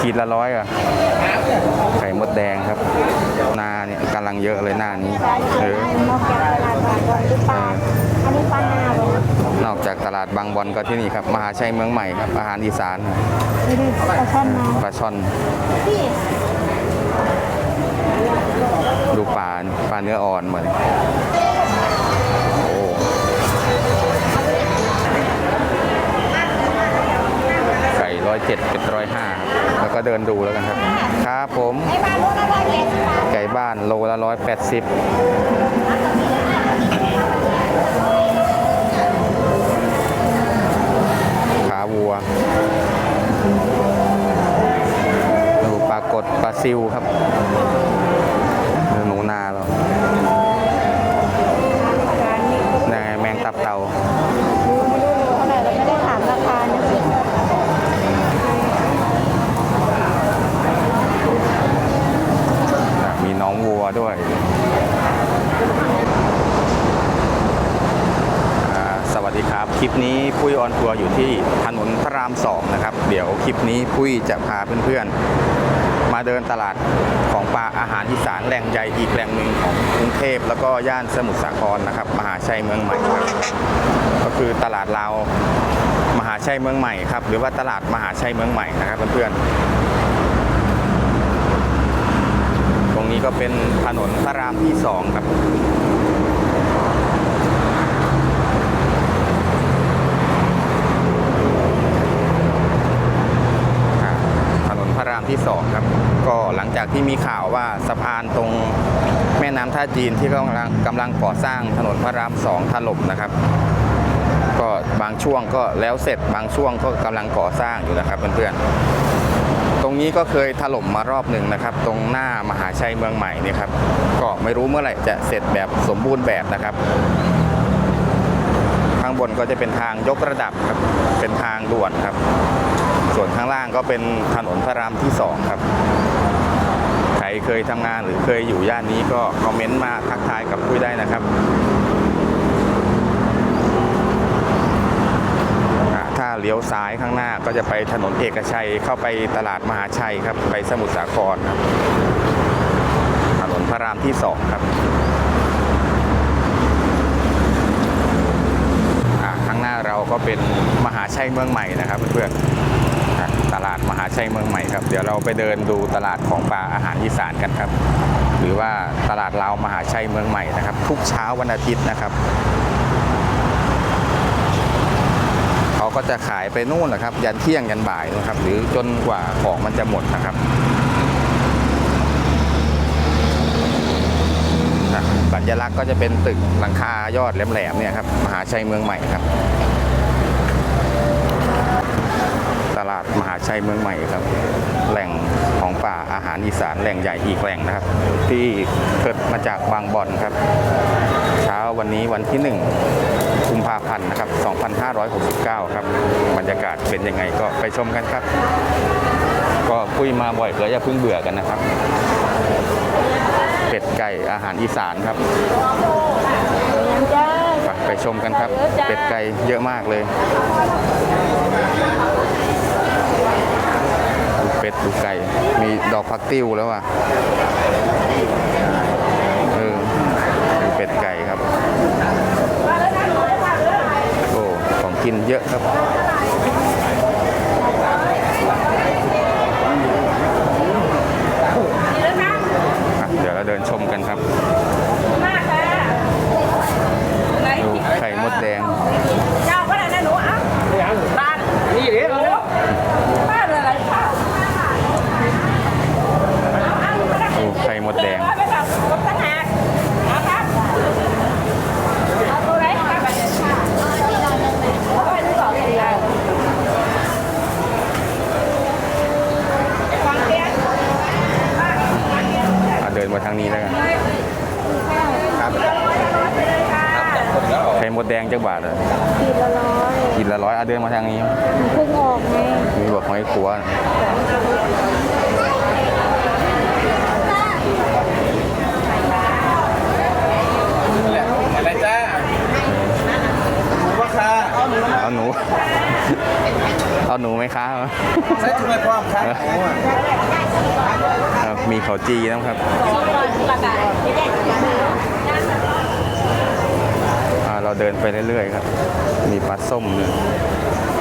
ขีดละร้อยอะไข่มดแดงครับ นาเนี่ยกำลังเยอะเลยหน้านี้เออนอกจากตลาดบางบอนหรือปลาอันนี้ปลาหน้าบอกจากตลาดบางบอนก็ที่นี่ครับ มหาชัยเมืองใหม่ครับ อาหารอีสานนะปลาช่อนปลาช่อนดูปลาปลาเนื้ออ่อนเหมือน ร้อยเจ็ดเป็นร้อยห้าแล้วก็เดินดูแล้วกันครับ ครับผมไอ้บ้านนู้นอร่อยเด็ดปลาไก่บ้านโลละร้อยแปดสิบขาวัว ดูปลากดปลาซิวครับ ปุ้ยออนทัวร์อยู่ที่ถนนพระรามสองนะครับ เดี๋ยวคลิปนี้ปุ้ยจะพาเพื่อนๆ มาเดินตลาดของปลาอาหารอีสานแหล่งใหญ่อีกแหล่งหนึ่งของกรุงเทพแล้วก็ย่านสมุทรสาครนะครับ มหาชัยเมืองใหม่ครับ ก็คือตลาดลาวมหาชัยเมืองใหม่ครับ หรือว่าตลาดมหาชัยเมืองใหม่นะครับเพื่อนๆตรงนี้ก็เป็นถนนพระรามที่สองครับ อ่าถนนพระรามที่สองครับก็หลังจากที่มีข่าวว่าสะพานตรงแม่น้ำท่าจีนที่กำลังกำลังก่อสร้างถนนพระรามสองถล่มนะครับ ก็บางช่วงก็แล้วเสร็จบางช่วงก็กำลังก่อสร้างอยู่นะครับเพื่อนๆตรงนี้ก็เคยถล่มมารอบหนึ่งนะครับ ตรงหน้ามหาชัยเมืองใหม่นี่ครับก็ไม่รู้เมื่อไหร่จะเสร็จแบบสมบูรณ์แบบนะครับข้างบนก็จะเป็นทางยกระดับครับเป็นทางด่วนครับ ส่วนข้างล่างก็เป็นถนนพระรามที่สองครับ ใครเคยทำงานหรือเคยอยู่ย่านนี้ก็คอมเมนต์มาทักทายกับคุยได้นะครับถ้าเลี้ยวซ้ายข้างหน้าก็จะไปถนนเอกชัยเข้าไปตลาดมหาชัยครับ ไปสมุทรสาครครับ ถนนพระรามที่สองครับข้างหน้าเราก็เป็นมหาชัยเมืองใหม่นะครับเพื่อนๆ ตลาดมหาชัยเมืองใหม่ครับ เดี๋ยวเราไปเดินดูตลาดของปลาอาหารอีสานกันครับ หรือว่าตลาดลาวมหาชัยเมืองใหม่นะครับ ทุกเช้าวันอาทิตย์นะครับเขาก็จะขายไปนู่นแหละครับ ยันเที่ยงยันบ่ายนะครับ หรือจนกว่าของมันจะหมดนะครับสัญลักษณ์ก็จะเป็นตึกหลังคายอดแหลมๆเนี่ยครับมหาชัยเมืองใหม่ครับ ตลาดมหาชัยเมืองใหม่ครับ แหล่งของป่าอาหารอีสานแหล่งใหญ่อีกแหล่งนะครับ ที่เกิดมาจากบางบอนครับ เช้าวันนี้วันที่ 1 กุมภาพันธ์นะครับ 2569 ครับ บรรยากาศเป็นยังไงก็ไปชมกันครับ ก็คุยมาบ่อยก็อย่าเพิ่งเบื่อกันนะครับ เป็ดไก่อาหารอีสานครับไปชมกันครับ เป็ดไก่เยอะมากเลย ดูเป็ดดูไก่ มีดอกพักติ้วแล้วอะเออเป็ดไก่ครับ โอ้ของกินเยอะครับเดี๋ยวเราเดินชมกันครับ ดูไข่มดแดง เจ้าก็ได้นะหนูอะบ้านนี่เดี๋ยวบ้านอะไรข้าว ดูไข่มดแดง ไปแบบรถตั้งหากนะครับเอาตัวไหนมาแบบนี้ค่ะเอาไปดูก่อนเลยนะฟังเสียง อะเดินมาทางนี้แล้วกันไข่มดแดงจัก บาทเลยขีดละร้อยกินละร้อยอะเดินมาทางนี้เพิ่งออกไงมีบอกหอยขัวนะอะไรจ้าว่าค่ะเอาหนูเอาหนูไหมคะใช้ถุงไอ้พร้อมครับหนูอะมีเขาจีนะครับ ประกาศไม่ได้ อ่า เราเดินไปเรื่อยๆครับ มีปลาส้มด้วย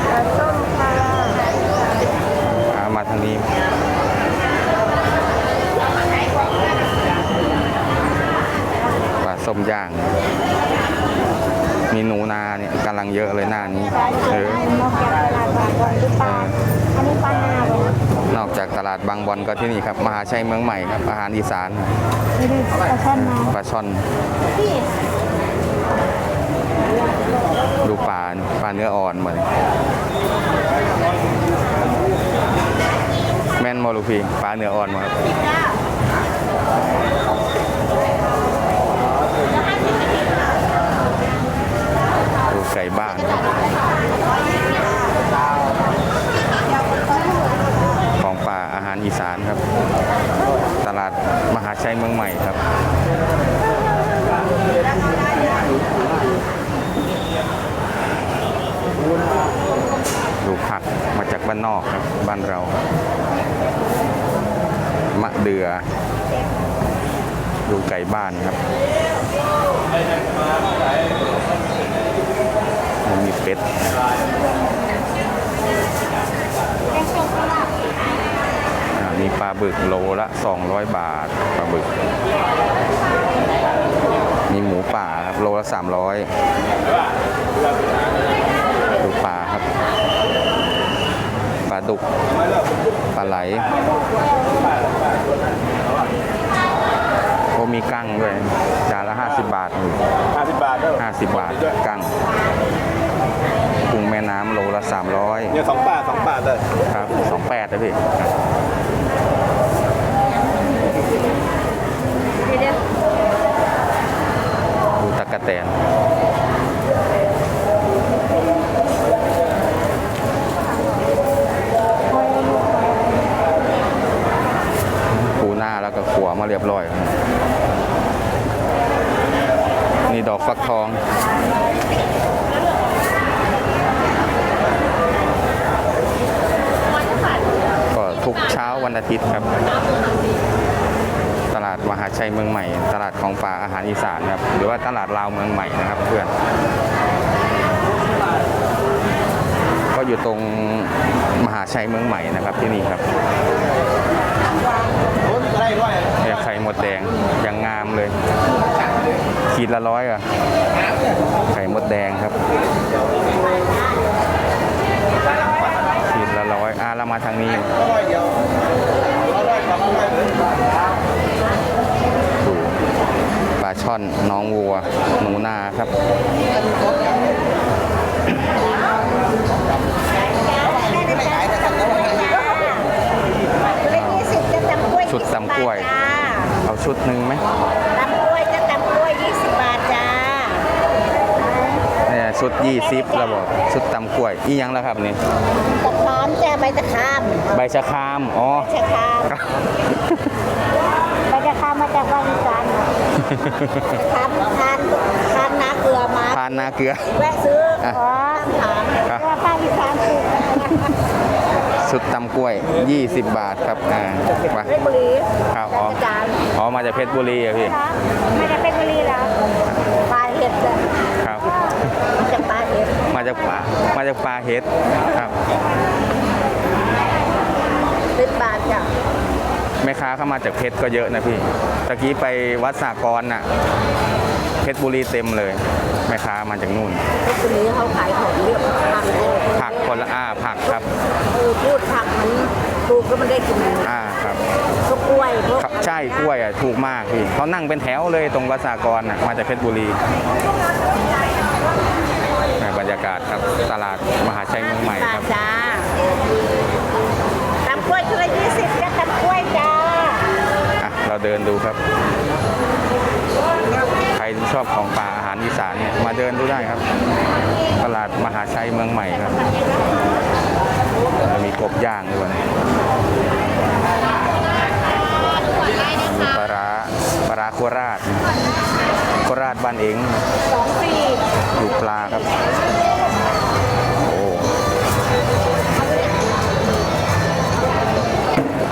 ปลาส้มค่ะอ่ามาทางนี้ปลาส้มย่าง มีหนูนาเนี่ยกำลังเยอะเลยหน้านี้เออนอกจากตลาดบางบอนหรือเปล่าอันนี้ปลานาบอนนอกจากตลาดบางบอนก็ที่นี่ครับ มหาชัยเมืองใหม่ครับ อาหารอีสานนี่ดูปลาช่อนมาปลาช่อนพี่ ดูปลาปลาเนื้ออ่อนเหมือนแม่นโมลูกพีปลาเนื้ออ่อนมาครับดูไก่บ้านของป่าอาหารอีสานครับ ตลาดมหาชัยเมืองใหม่ครับ ดูผักมาจากบ้านนอกครับ บ้านเรา มะเดือ ดูไก่บ้านครับมันมีเป็ดมีปลาบึกโลละ 200 บาทปลาบึก มีหมูป่าครับโลละ 300 ดูปลาครับ ปลา ดุกปลาไหลโอ้มีกั้งด้วยจานละ 50 บาทห้าสิบบาทเด้อ50 บาทกั้งกุ้งแม่น้ำโลละ 300เนี่ยสองบาทสองบาทเลย ครับ 28นะพี่ ดูตะกะแตน ปูหน้าแล้วก็ขัวมาเรียบร้อยครับนี่ดอกฟักทอง ก็ทุกเช้า วันอาทิตย์ครับ ตลาดมหาชัยเมืองใหม่ ตลาดของป่าอาหารอีสานครับ หรือว่าตลาดลาวเมืองใหม่นะครับเพื่อน ก็อยู่ตรงมหาชัยเมืองใหม่นะครับที่นี่ครับไรด้วยเนี่ยไข่หมดแดงยังงามเลย ขีดละร้อยอะไข่หมดแดงครับ เรามาทางนี้อร่อยเดียวอร่อยสองร้อยเลยดูปลาช่อนน้องวัวหนูนาครับเล็กยี่สิบจะตำกล้วยชุดตำกล้วยจ้าเอาชุดหนึ่งไหม ตำกล้วยจะตำกล้วยยี่สิบบาทจ้า เนี่ยชุดยี่สิบเราบอกชุดตำกล้วยอีหยังแล้วครับนี่ตะขามจ้าใบตะขามใบชะครามอ๋อ ชะคามใบตะขามมาจากภาคอีสานทานทานทานนาเกลือมา ทานนาเกลือ แวะซื้ออะอ๋อถามครับว่าภาคอีสานถูกชุดตำกล้วย 20 บาทครับอ่าไป เพชรบุรีครับอ๋อจานอ๋อมาจากเพชรบุรีอะพี่ ไม่ได้เพชรบุรีแล้วปลาเห็ดจ้ะครับ มาจากปลาเห็ดมาจากป่ามาจากป่าเฮ็ดครับสิบบาทจ้ะแม่ค้าเข้ามาจากเพชรก็เยอะนะพี่ตะกี้ไปวัดสากรน่ะ เพชรบุรีเต็มเลย แม่ค้ามาจากนู่นเพชรบุรีเขาขายของเรียกผักเลยผักคนละอ้าผักครับเออพูดผักมันปลูกแล้วมันได้กินอ่าครับพวกกล้วยพวกครับใช่กล้วยอะถูกมากพี่เขานั่งเป็นแถวเลยตรงวัดสากรน่ะมาจากเพชรบุรีใน บรรยากาศครับตลาดมหาชัยเมืองใหม่บาคทรับจ้าตำกล้วยชุดละยี่สิบจ้ะตำกล้วยจ้าอะเราเดินดูครับ ใครที่ชอบของป่าอาหารอีสานเนี่ยมาเดินดูได้ครับ ตลาดมหาชัยเมืองใหม่ครับ มีกบย่างด้วยมีปลาร้าปลาร้าโคราชโคราชบ้านเองสองสี่ดูปลาครับ โอ้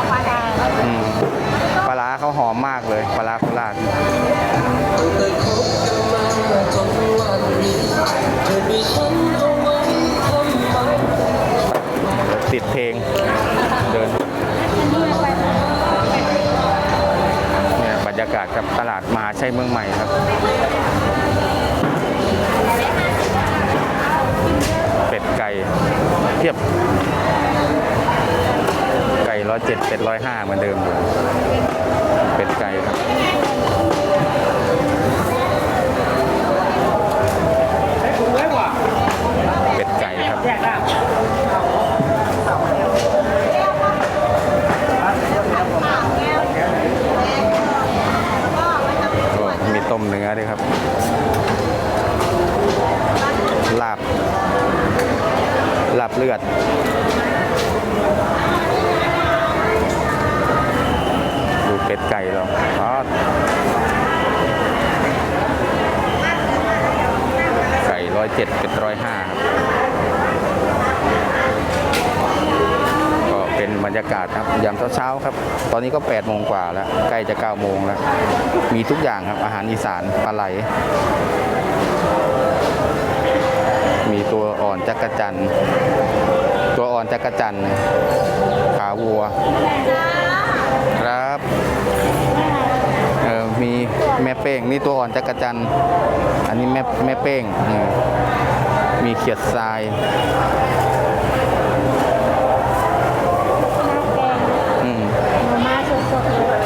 ปลาดาวอืมก็เขาหอมมากเลยปลาโคราชติดเพลง รยากาศกับตลาดมหาชัยเมืองใหม่ครับ เป็ดไก่เทียบ ไก่ร้อยเจ็ดเป็ดร้อยห้าเหมือนเดิมเลยเป็ดไก่ครับ เป็ดไก่ครับก็มีต้มเนื้อด้วยครับ ลาบ ลาบ เลือดดูเป็ดไก่เราอ๋อไก่ร้อยเจ็ดเป็ดร้อยห้าครับก็เป็นบรรยากาศครับยามเช้าๆครับ ตอนนี้ก็8ปดโมงกว่าแล้ว ใกล้จะ9ก้าโมงแล้ว มีทุกอย่างครับอาหารอีสานปลาไหล มีตัวอ่อนจักรจันตัวอ่อนจักรจันขาวัว ครับเออมีแม่เป้งนี่ตัวอ่อนจักรจันอันนี้แม่แม่เป้งมีเขียดทราย อืม มาสดๆเลย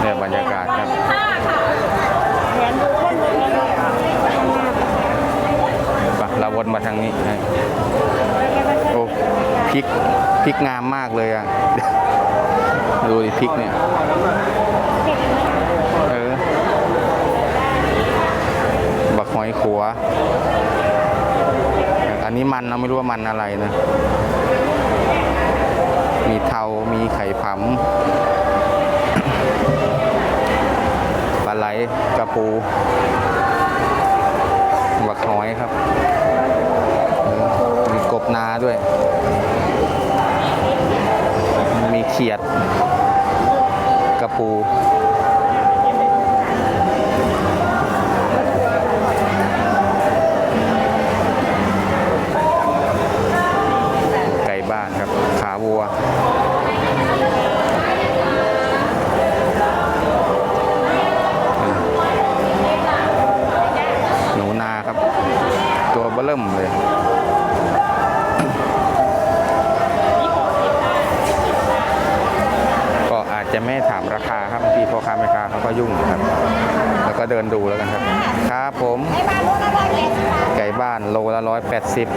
เนี่ยบรรยากาศครับ เหรียญดูคนเลยนะ ไปเราวนมาทางนี้ให้โอ้พ ริกพริกงามมากเลยอะ ดูดิพริกเนี่ย เออ บักหอยขัว อันนี้มันเราไม่รู้ว่ามันอะไรนะ มีเทา มีไข่ผำปลาไหลกระปู บักหอยครับ มีกบนาด้วย กระปู ดินดูแล้วกันครับ ครับผมไก่บ้านโลละร้อยแปดสิบ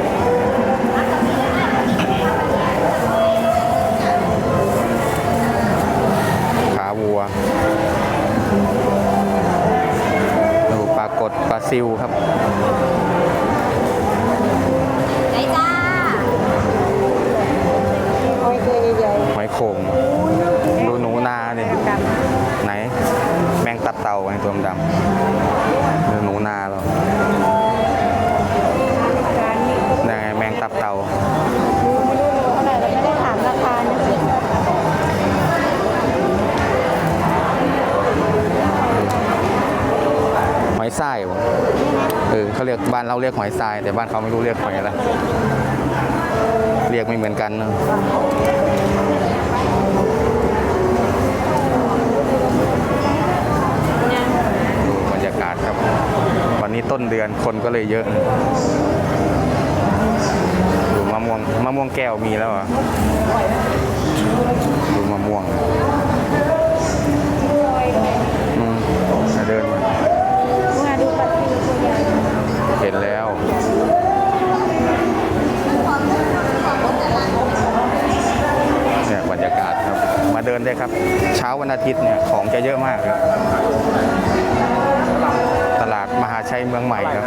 ขาวัวดูปลากดปลาซิวครับ หอยทราย แต่บ้านเขาไม่รู้เรียกหอยอะไรเรียกไม่เหมือนกันเนะบรรยากาศครับ วันนี้ต้นเดือนคนก็เลยเยอะดูมะม่วงมะม่วงแก้วมีแล้วเหรอะดูมะม่วง มาเดินได้ครับ เช้าวันอาทิตย์เนี่ยของจะเยอะมากครับตลาดมหาชัยเมืองใหม่ครับ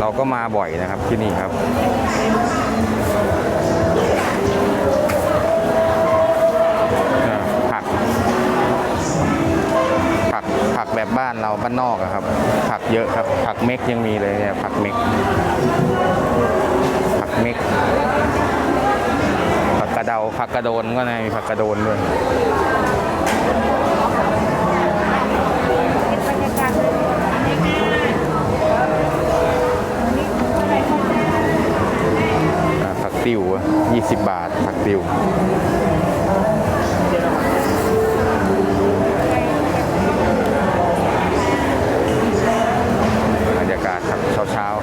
เราก็มาบ่อยนะครับที่นี่ครับ บ้านเราบ้านนอกครับ ผักเยอะครับ ผักเม็กยังมีเลยเนี่ยผักเม็ก ผักเม็ก ผักกระเดาผักกระโดนก็ในมีผักกระโดนด้วยบรรยากาศเลยอันนี้ค่ะอันนี้อะไรคะอ่าผักติว20 บาท ผักติว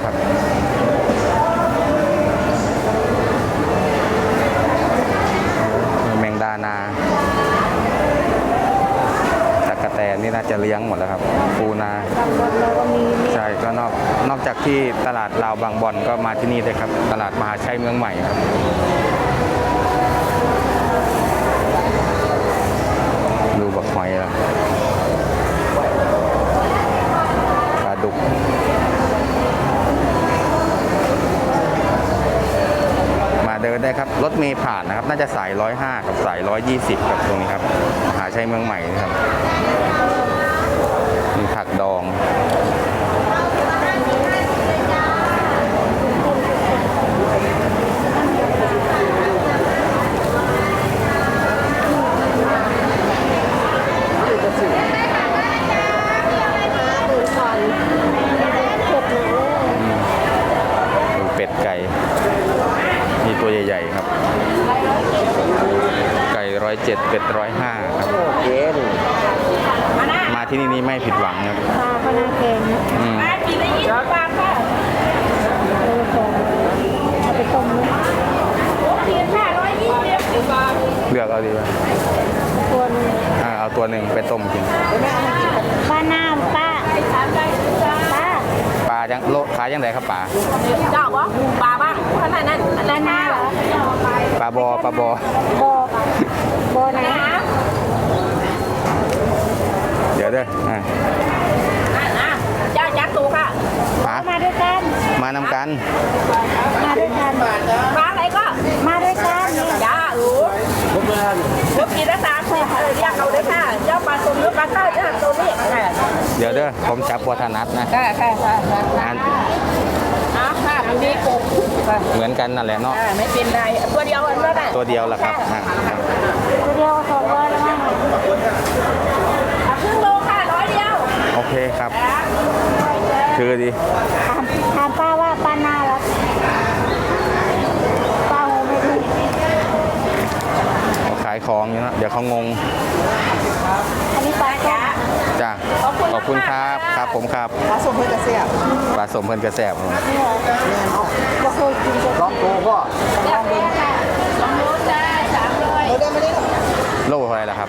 ครับแมงดานาตะกะแตนนี่น่าจะเลี้ยงหมดแล้วครับ ปูนาบางวันเราก็มีมีใช่ก็นอกนอกจากที่ตลาดลาวบางบอนก็มาที่นี่เลยครับ ตลาดมหาชัยเมืองใหม่ครับ ดูบักหอยแล้วปลาดุก มา เดินได้ครับ รถเมย์ผ่านนะครับ น่าจะสาย 105 กับสาย 120ครับตรงนี้ครับ หาชัยเมืองใหม่นะครับมีผักดอง ดูก่อนเผ็ดหนึ่งเลย ดูเป็ดไก่ มีตัวใหญ่ ๆ ครับ ไก่ร้อยเจ็ดเป็ดร้อยห้าครับ เย็น มาที่นี่นี่ไม่ผิดหวังครับ ปลาก็น่าเค็มนะ อืม มากินได้ยี่สิบบาทค่ะ เออแข็งเอาไปต้มนะ โอ้กินค่ะร้อยยี่สิบบาท เลือกเอาดีกว่า ตัวหนึง อ่าเอาตัวหนึ่งไปต้มกิน ป้าหน้าป้า ไปสามใบจ้า ป้า ปลายังโลขายยังไงครับปลาเจ้าก็ปลาบ้างขนาดนั้นอันป้านั้นหน้านะเหรอปลาบอปลาบอโบโบไหนนะเดี๋ยวเด้ออ่าอะอะเจ้าจัดตูค่ะปลามาด้วยกัน มานำกัน มาด้วยกัน ปลาอะไรก็ มาด้วยกันนี่จ้าอู ผมกินละสามสิบเออเรียกเอาเลยค่ะเจ้าปลาตัวนี้ปลาเต้าเจ้าตัวนี้ค่ะเดี๋ยวเด้อผมจับวัฒนัทนะค่ะค่ะค่ะค่ะอันอะค่ะอันนี้กบค่ะเหมือนกันนั่นแหละเนาะอ่าไม่เป็นไรตัวเดียวอันนั้นแหละตัวเดียวละครับอ่าครับตัวเดียวสองร้อยแล้วมั้งอะครึ่งโลค่ะร้อยเดียวโอเคครับคือดี ถามถามป้าว่าป้าหน้าเหรอป้าโหไม่รู้ ขายของอยู่เนอะเดี๋ยวเขางงอันนี้ป้าจ้าจ้าขอบคุณครับครับผมครับผสมเพื่อกระเสียบปลาสมเพิ่นกระแสบผมนี่เหรอก็เคยกินจะลองโตพ่อเรียบร้อยค่ะสองโลจ้าสามร้อยโลเท่าไหรล่ะครับ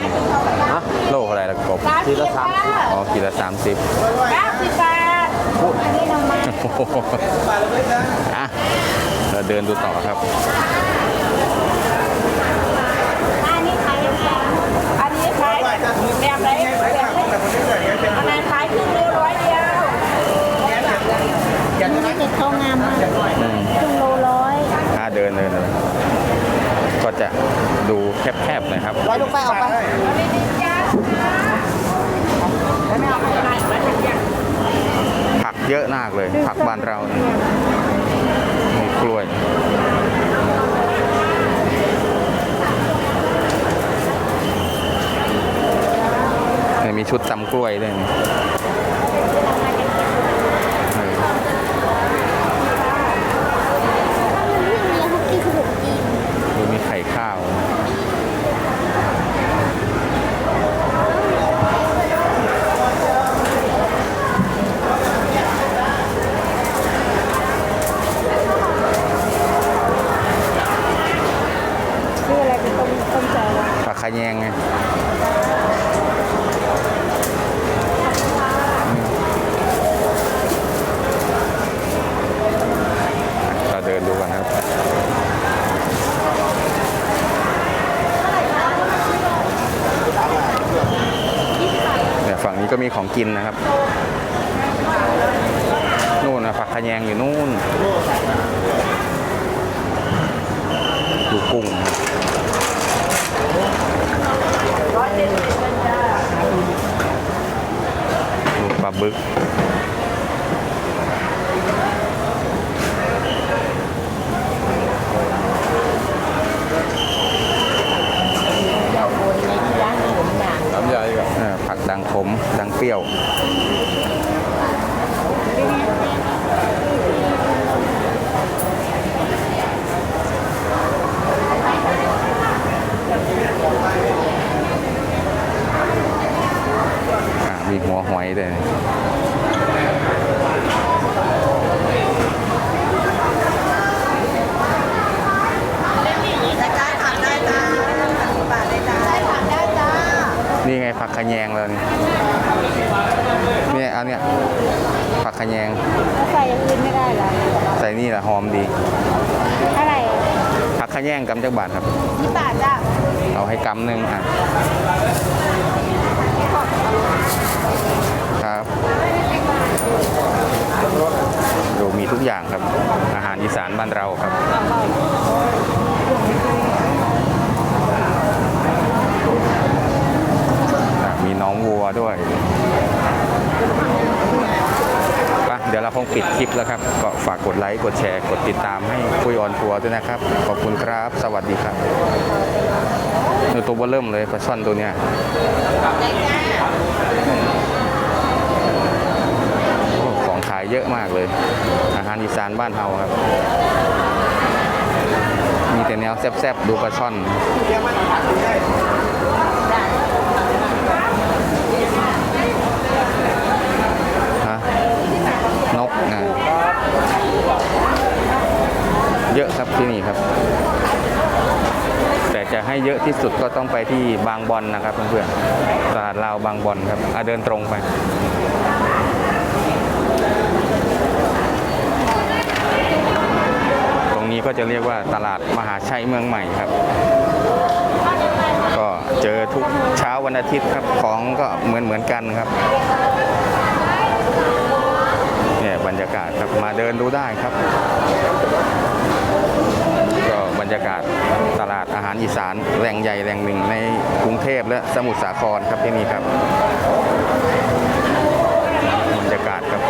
ฮะโลเท่าไหรล่ะกบสามสิบค่ะอ๋อขีดละสามสิบเก้าสิบบาทอันนี้น้ำมันอะเราเดินดูต่อครับ อันนี้ขายยังไง อันนี้ขายแบบไหนแบบไหนอันไหนขายครึ่งโลร้อยเดียว นี่เด็ดเขางามมาก อืม ครึ่งโลร้อย อะเดินเดินเดินก็จะดูแคบๆหน่อยครับ ร้อยลูกไปเอาไป ผักเยอะมากเลย ผัก บ้านเรานี่ยมีกล้วยเนี่ยมีชุดตำกล้วยด้วยนี่เออ มีฮักกี้ขนมจีน ดูมีไข่ข้าว นี่อะไรเป็นต้มต้มแจ่วอะ ผักขะแยงไงเราเดินดูกันครับ เนี่ยฝั่งนี้ กินนะครับ นู่นนะผักขะแยงอยู่นู่น ดูกุ้งครับ ร้อยเจ็ดสิบจ้า บึก เราโอนในที่ร้านขนมอย่าง น้ำใหญ่ก่อน เออผักดังขม ดังเปรี้ยว อะมีหัวหอยด้วยนี่ แต่การทำได้จ้าบาทได้จ้าได้ทำได้จ้า นี่ไงผักขะแยงเลยนี่เนี่ยเอาเนี่ยผักขะแยง ใส่อย่างอื่นไม่ได้เหรอ ใส่นี่แหละหอมดี เท่าไหร่ ผักขะ แยงกำจักบาทครับยี่บาทจ้าเอาให้กำหนึ่งอะครับดูมีทุกอย่างครับ อาหารอีสานบ้านเราครับอะมีน้องวัวด้วยไป เราคงปิดคลิปแล้วครับ ก็ฝากกดไลค์กดแชร์กดติดตามให้คุยออนทัวร์ด้วยนะครับ ขอบคุณครับ สวัสดีครับดูตัวเบอเริ่มเลยปลาช่อนตัวเนี้ยของขายเยอะมากเลย อาหารอีสานบ้านเฮาครับ มีแต่แนวแซ่บๆดูปลาช่อน ฮะนกอะ เยอะครับที่นี่ครับ แต่จะให้เยอะที่สุดก็ต้องไปที่บางบอนนะครับเพื่อนๆตลาดลาวบางบอนครับเดินตรงไปตรงนี้ก็จะเรียกว่าตลาดมหาชัยเมืองใหม่ครับ ก็เจอทุกเช้าวันอาทิตย์ครับของก็เหมือนเหมือนกันครับเนี่ยบรรยากาศครับมาเดินดูได้ครับ รยากาศตลาดอาหารอีสานแหล่งใหญ่แหล่งหนึ่งในกรุงเทพและสมุทรสาครครับที่นี่ครับบรรยากาศครับ